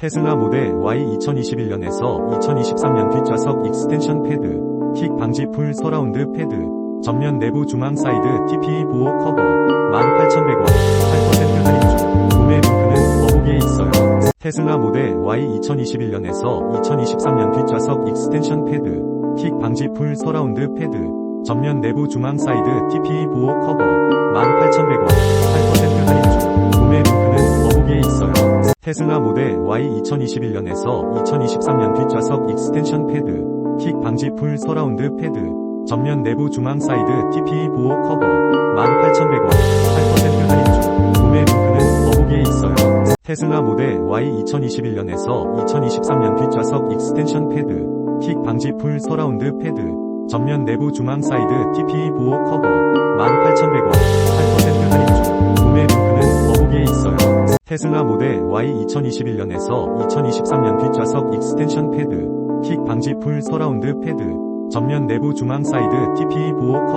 테슬라 모델 Y 2021년에서 2023년 뒷좌석 익스텐션 패드, 킥 방지 풀 서라운드 패드, 전면 내부 중앙 사이드 TPE 보호 커버, 18,100원, 8% 할인 중, 구매 링크는 더보기에 있어요. 테슬라 모델 Y 2021년에서 2023년 뒷좌석 익스텐션 패드, 킥 방지 풀 서라운드 패드, 전면 내부 중앙 사이드 TPE 보호 커버, 18,100원, 테슬라 모델 Y 2021년에서 2023년 뒷좌석 익스텐션 패드, 킥 방지 풀 서라운드 패드, 전면 내부 중앙 사이드 TPE 보호 커버, 18,100원, 8% 할인 중, 구매 링크는 더보기에 있어요. 테슬라 모델 Y 2021년에서 2023년 뒷좌석 익스텐션 패드, 킥 방지 풀 서라운드 패드, 전면 내부 중앙 사이드 TPE 보호 커버, 테슬라 모델 Y 2021년에서 2023년 뒷좌석 익스텐션 패드, 킥 방지 풀 서라운드 패드, 전면 내부 중앙 사이드 TPE 보호